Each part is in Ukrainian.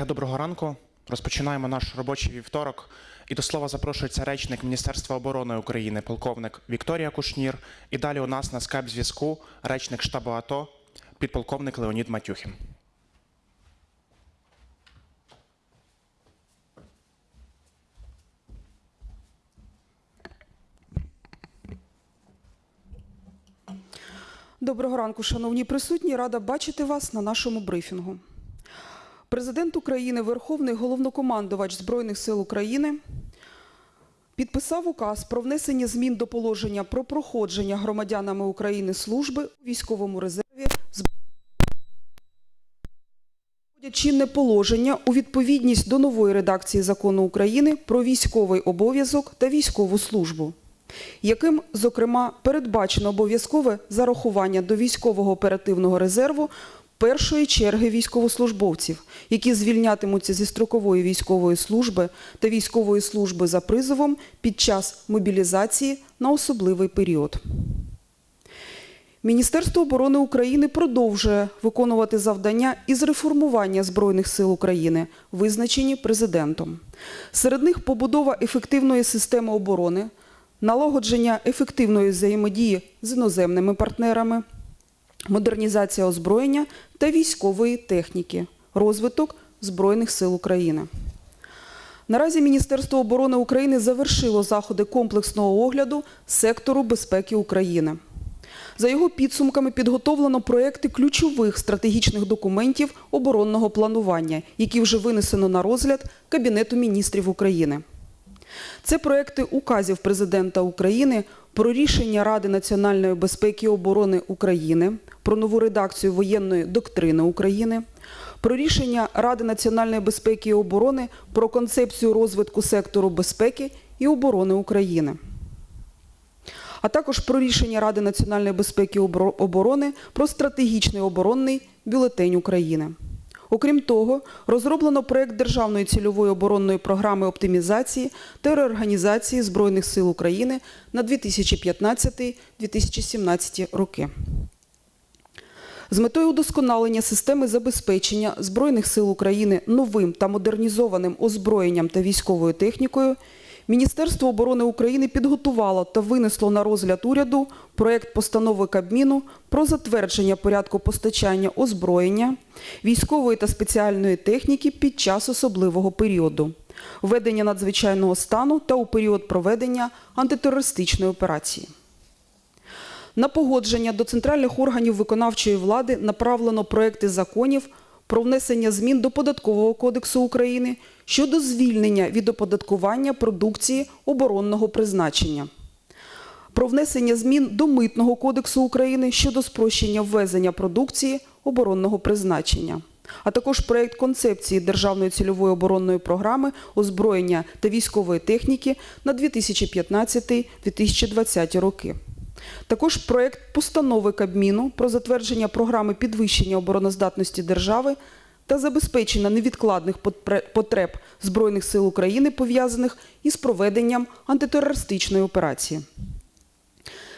Колеги, доброго ранку. Розпочинаємо наш робочий вівторок. І до слова запрошується речник Міністерства оборони України, полковник Вікторія Кушнір. І далі у нас на скайп-зв'язку речник штабу АТО, підполковник Леонід Матюхін. Доброго ранку, шановні присутні. Рада бачити вас на нашому брифінгу. Президент України, Верховний головнокомандувач Збройних сил України, підписав указ про внесення змін до положення про проходження громадянами України служби у військовому резерві чинне положення у відповідність до нової редакції закону України про військовий обов'язок та військову службу, яким, зокрема, передбачено обов'язкове зарахування до військового оперативного резерву першої черги військовослужбовців, які звільнятимуться зі строкової військової служби та військової служби за призовом під час мобілізації на особливий період. Міністерство оборони України продовжує виконувати завдання із реформування Збройних сил України, визначені президентом. Серед них побудова ефективної системи оборони, налагодження ефективної взаємодії з іноземними партнерами, модернізація озброєння та військової техніки, розвиток Збройних сил України. Наразі Міністерство оборони України завершило заходи комплексного огляду сектору безпеки України. За його підсумками підготовлено проекти ключових стратегічних документів оборонного планування, які вже винесено на розгляд Кабінету міністрів України. Це проекти указів президента України про рішення Ради національної безпеки і оборони України, про нову редакцію воєнної доктрини України, про рішення Ради національної безпеки і оборони про концепцію розвитку сектору безпеки і оборони України а також про рішення Ради національної безпеки і оборони про стратегічний оборонний бюлетень України. Окрім того, розроблено проект Державної цільової оборонної програми оптимізації та реорганізації Збройних сил України на 2015-2017 роки. З метою удосконалення системи забезпечення Збройних сил України новим та модернізованим озброєнням та військовою технікою Міністерство оборони України підготувало та винесло на розгляд уряду проект постанови Кабміну про затвердження порядку постачання озброєння, військової та спеціальної техніки під час особливого періоду, введення надзвичайного стану та у період проведення антитерористичної операції. На погодження до центральних органів виконавчої влади направлено проекти законів про внесення змін до Податкового кодексу України щодо звільнення від оподаткування продукції оборонного призначення, про внесення змін до Митного кодексу України щодо спрощення ввезення продукції оборонного призначення, а також проект концепції Державної цільової оборонної програми озброєння та військової техніки на 2015-2020 роки. Також проект постанови Кабміну про затвердження програми підвищення обороноздатності держави та забезпечення невідкладних потреб Збройних сил України, пов'язаних із проведенням антитерористичної операції.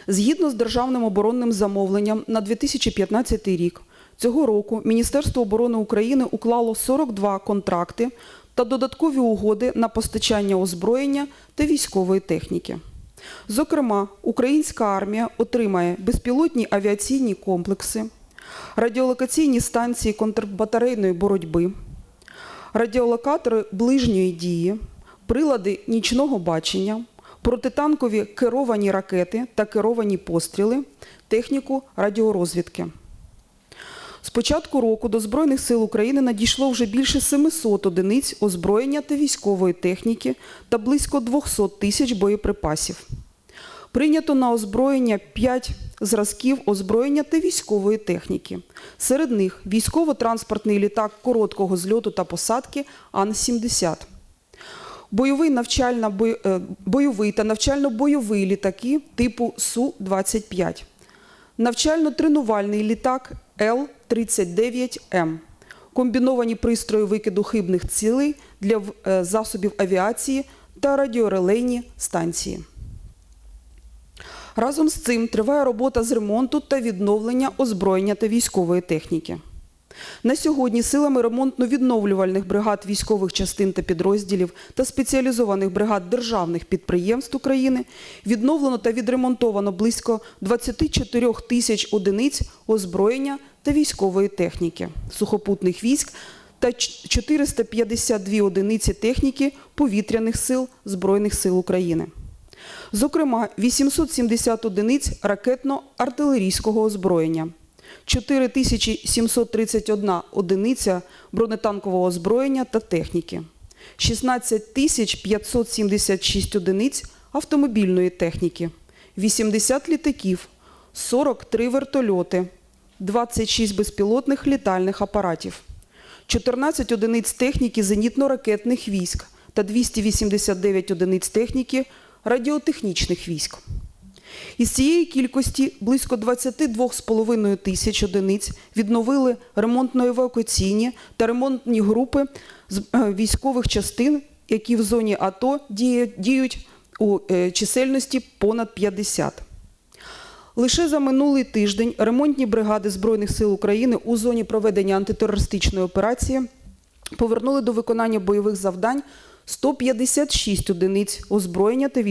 Згідно з державним оборонним замовленням на 2015 рік, цього року Міністерство оборони України уклало 42 контракти та додаткові угоди на постачання озброєння та військової техніки. Зокрема, українська армія отримає безпілотні авіаційні комплекси, радіолокаційні станції контрбатарейної боротьби, радіолокатори ближньої дії, прилади нічного бачення, протитанкові керовані ракети та керовані постріли, техніку радіорозвідки. З початку року до Збройних сил України надійшло вже більше 700 одиниць озброєння та військової техніки та близько 200 тисяч боєприпасів. Прийнято на озброєння 5 зразків озброєння та військової техніки. Серед них військово-транспортний літак короткого зльоту та посадки Ан-70. Бойовий, навчально, е, бойовий та навчально-бойовий літаки типу Су-25. Навчально-тренувальний літак Л-39М. Комбіновані пристрої викиду хибних цілей для е, засобів авіації та радіорелейні станції. Разом з цим триває робота з ремонту та відновлення озброєння та військової техніки. На сьогодні силами ремонтно-відновлювальних бригад військових частин та підрозділів та спеціалізованих бригад державних підприємств України відновлено та відремонтовано близько 24 тисяч одиниць озброєння та військової техніки сухопутних військ та 452 одиниці техніки повітряних сил Збройних сил України. Зокрема, 870 одиниць ракетно-артилерійського озброєння, 4731 одиниця бронетанкового озброєння та техніки, 16 576 одиниць автомобільної техніки, 80 літаків, 43 вертольоти, 26 безпілотних літальних апаратів, 14 одиниць техніки зенітно-ракетних військ та 289 одиниць техніки радіотехнічних військ. Із цієї кількості близько 22,5 тисяч одиниць відновили ремонтно-евакуаційні та ремонтні групи е, військових частин, які в зоні АТО діють у е, чисельності понад 50. Лише за минулий тиждень ремонтні бригади Збройних сил України у зоні проведення антитерористичної операції повернули до виконання бойових завдань 156 одиниць озброєння та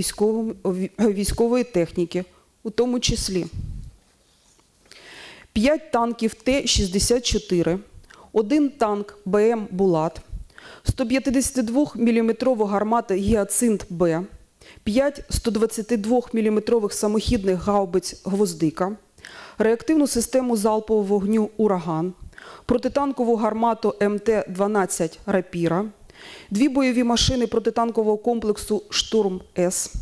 військової, техніки, у тому числі. 5 танків Т-64, один танк БМ «Булат», 152 мм гармата «Гіацинт Б», 5 122 мм самохідних гаубиць «Гвоздика», реактивну систему залпового вогню «Ураган», протитанкову гармату МТ-12 «Рапіра», дві бойові машини протитанкового комплексу «Штурм-С»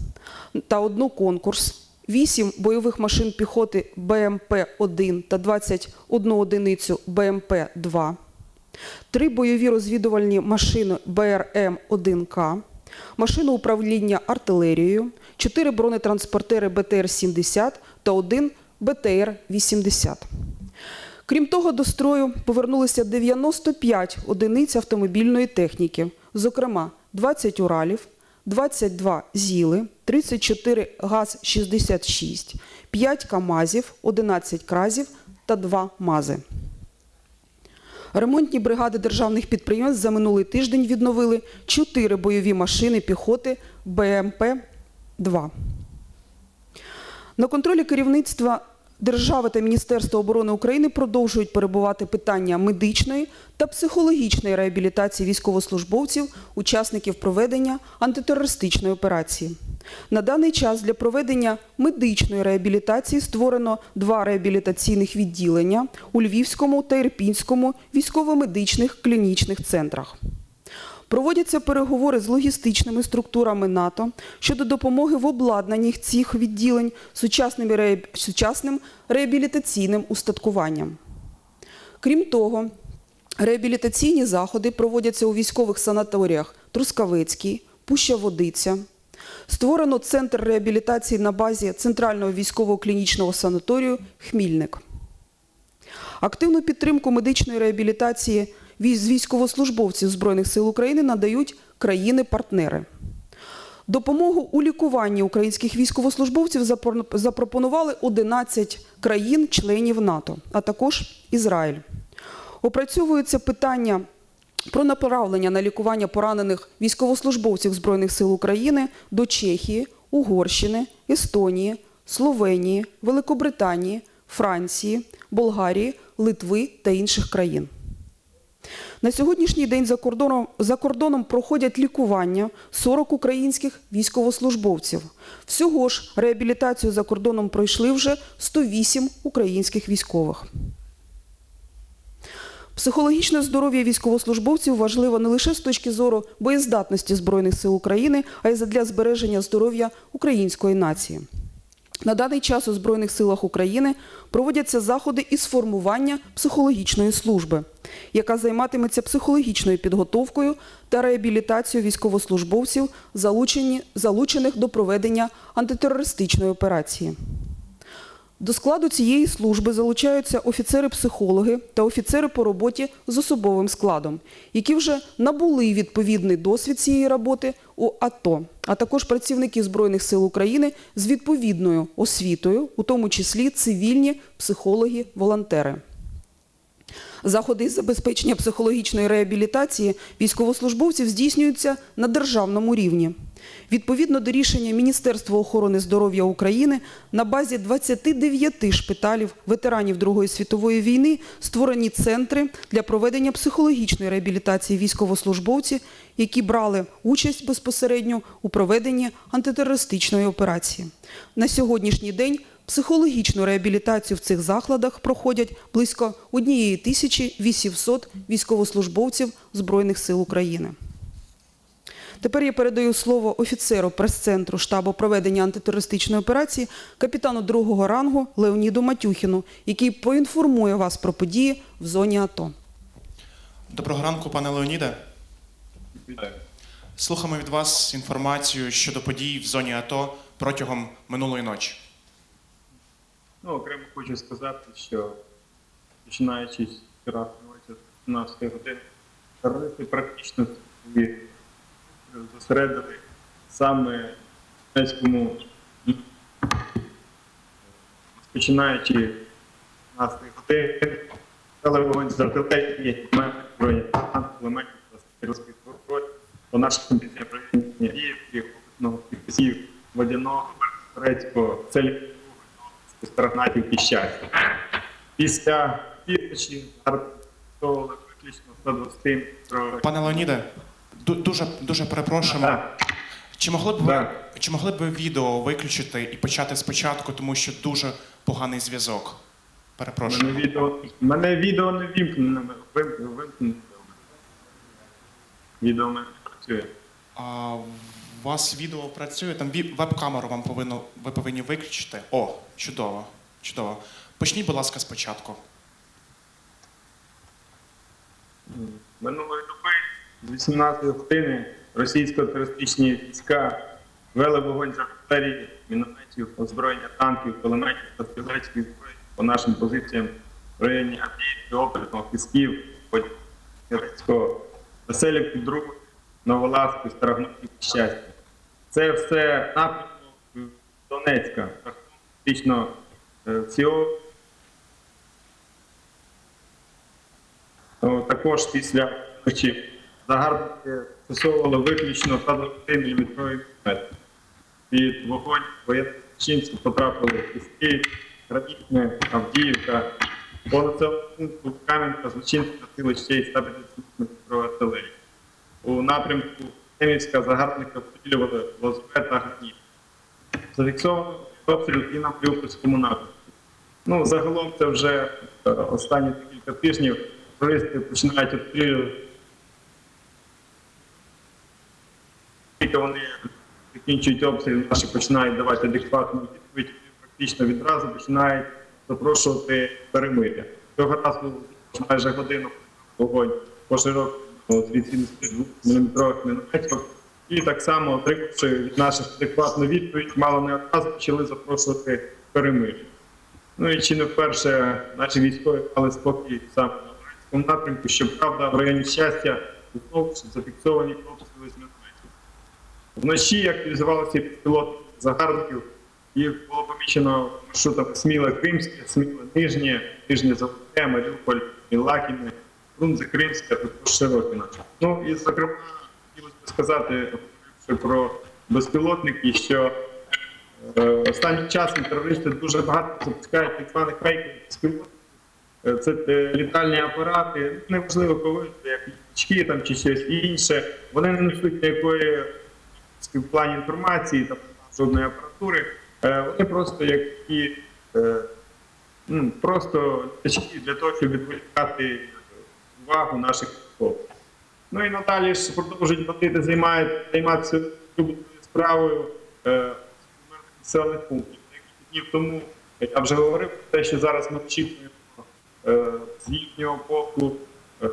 та одну конкурс, 8 бойових машин піхоти БМП-1 та 21 одиницю БМП-2, три бойові розвідувальні машини БРМ-1К, машину управління артилерією, чотири бронетранспортери БТР-70 та один БТР-80. Крім того, до строю повернулися 95 одиниць автомобільної техніки, зокрема 20 Уралів, 22 ЗІЛи, 34 ГАЗ-66, 5 КАМАЗів, 11 КРАЗів та 2 МАЗи. Ремонтні бригади державних підприємств за минулий тиждень відновили 4 бойові машини піхоти БМП-2. На контролі керівництва держави та Міністерства оборони України продовжують перебувати питання медичної та психологічної реабілітації військовослужбовців, учасників проведення антитерористичної операції. На даний час для проведення медичної реабілітації створено два реабілітаційних відділення у Львівському та Ірпінському військово-медичних клінічних центрах. Проводяться переговори з логістичними структурами НАТО щодо допомоги в обладнанні цих відділень сучасним, реаб- сучасним реабілітаційним устаткуванням. Крім того, реабілітаційні заходи проводяться у військових санаторіях Трускавецький, Пуща Водиця. Створено центр реабілітації на базі Центрального військового клінічного санаторію Хмільник. Активну підтримку медичної реабілітації з військовослужбовців Збройних сил України надають країни-партнери. Допомогу у лікуванні українських військовослужбовців запропонували 11 країн-членів НАТО, а також Ізраїль. Опрацьовується питання про направлення на лікування поранених військовослужбовців Збройних сил України до Чехії, Угорщини, Естонії, Словенії, Великобританії, Франції, Болгарії, Литви та інших країн. На сьогоднішній день за кордоном, за кордоном проходять лікування 40 українських військовослужбовців. Всього ж реабілітацію за кордоном пройшли вже 108 українських військових. Психологічне здоров'я військовослужбовців важливо не лише з точки зору боєздатності Збройних сил України, а й задля збереження здоров'я української нації. На даний час у Збройних силах України проводяться заходи із формування психологічної служби, яка займатиметься психологічною підготовкою та реабілітацією військовослужбовців, залучених до проведення антитерористичної операції. До складу цієї служби залучаються офіцери-психологи та офіцери по роботі з особовим складом, які вже набули відповідний досвід цієї роботи у АТО, а також працівники Збройних сил України з відповідною освітою, у тому числі цивільні психологи-волонтери. Заходи із забезпечення психологічної реабілітації військовослужбовців здійснюються на державному рівні. Відповідно до рішення Міністерства охорони здоров'я України на базі 29 шпиталів ветеранів Другої світової війни створені центри для проведення психологічної реабілітації військовослужбовців, які брали участь безпосередньо у проведенні антитерористичної операції. На сьогоднішній день психологічну реабілітацію в цих закладах проходять близько 1800 військовослужбовців Збройних сил України. Тепер я передаю слово офіцеру прес-центру штабу проведення антитерористичної операції, капітану другого рангу Леоніду Матюхіну, який поінформує вас про події в зоні АТО. Доброго ранку, пане Леоніде. Вітаю. Слухаємо від вас інформацію щодо подій в зоні АТО протягом минулої ночі. Ну, окремо хочу сказати, що починаючи з вчора ночі 17 години, терористи практично зосередили саме Донецькому, починаючи з 17 години, дали вогонь з артилерії, бронетанків, кулеметів стрілських по нашим бійцям опитного підписів Водяного, Турецького, целі Старогнатівки щастя. Після півночі виключно 120 про Пане Леоніде, дуже, дуже перепрошуємо. Чи могли б ви, Да. чи могли б ви відео виключити і почати спочатку, тому що дуже поганий зв'язок? Мене Перепрошую. відео, мене відео не вімкнене, вим- вимкнене. Відео не працює. А у вас відео працює, там веб-камеру вам повинно, ви повинні виключити. О, чудово, чудово. Почніть, будь ласка, спочатку. Минулої з 18 години російсько-терористичні війська вели вогонь з артилерії, мінометів, озброєння танків, кулеметів та стрілецьких зброї по нашим позиціям в районі Авдіївки, Опитного, Пісків, Подільського, Веселівки, Другу, Новолазки, Старогнатівки, Щастя. Це все напрямок Донецька, фактично е, Також після ночі загарбники застосовували виключно 120 мм міномет. Під вогонь воєнних потрапили в Київ, Гранітне, Авдіївка, по населеному пункту Кам'янка злочинці носили ще й 150 мм артилерії. У напрямку Немівська загарбника обстрілювали Лозове та Граніт. Зафіксовано обстріл і на Маріупольському напрямку. Ну, загалом це вже е, останні декілька тижнів туристи починають обстрілювати. Тільки вони закінчують обстріл, наші починають давати адекватну відповідь, практично відразу починають запрошувати перемир'я. Цього разу майже годину вогонь по широкому від 72 мм мінометів. І так само, отримавши від наших адекватну відповідь, мало не одразу почали запрошувати перемир'я. Ну і чи не вперше наші військові мали спокій саме на українському напрямку, щоправда, в районі щастя знову зафіксовані обстріли з. Вночі активізувалися пілоти загарбників, їх було помічено маршрутами Сміле Кримське, Сміле Нижнє, Нижнє Золоте, Маріуполь, Мілакіне, Фрунзе Кримське, також Широкіна. Ну і зокрема, хотілося б сказати про безпілотники, що Е, Останнім часом терористи дуже багато запускають так званих фейкових безпілотників. Е, Це е, літальні апарати, неважливо коли, як літачки там чи щось інше. Вони не несуть ніякої в плані інформації, там жодної апаратури. Е, Вони просто як такі е, ну, просто для того, щоб відволікати увагу наших військових. Ну і надалі ж продовжують бандити займатися справою е, населених пунктів. Декілька днів тому я вже говорив про те, що зараз ми очікуємо е, з їхнього боку е,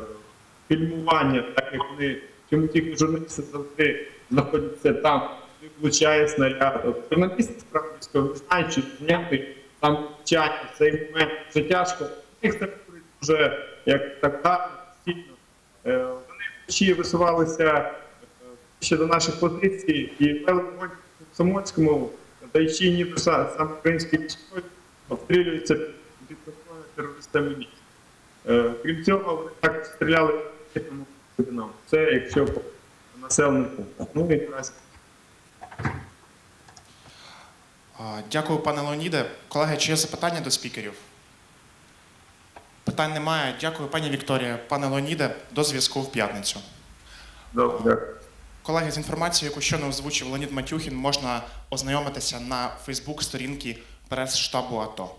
фільмування, так як вони чому тільки журналісти завжди знаходяться там, влучає снаряд. Журналісти справді знають, що зняти там в цей момент вже тяжко. Їх це вже як так гарно, постійно. Е, Вони вночі висувалися е, ще до наших позицій і вели в ще й ніби са- саме українські військові обстрілюються під контролем терористами міст. Е, Крім цього, вони так стріляли нам. Це якщо населених пунктах. Ну А, Дякую, пане Леоніде. Колеги, чи є запитання до спікерів? Питань немає. Дякую, пані Вікторія. Пане Леоніде, до зв'язку в п'ятницю. добре. Колеги, з інформацією, яку щойно озвучив Леонід Матюхін, можна ознайомитися на Фейсбук-сторінці прес-штабу АТО.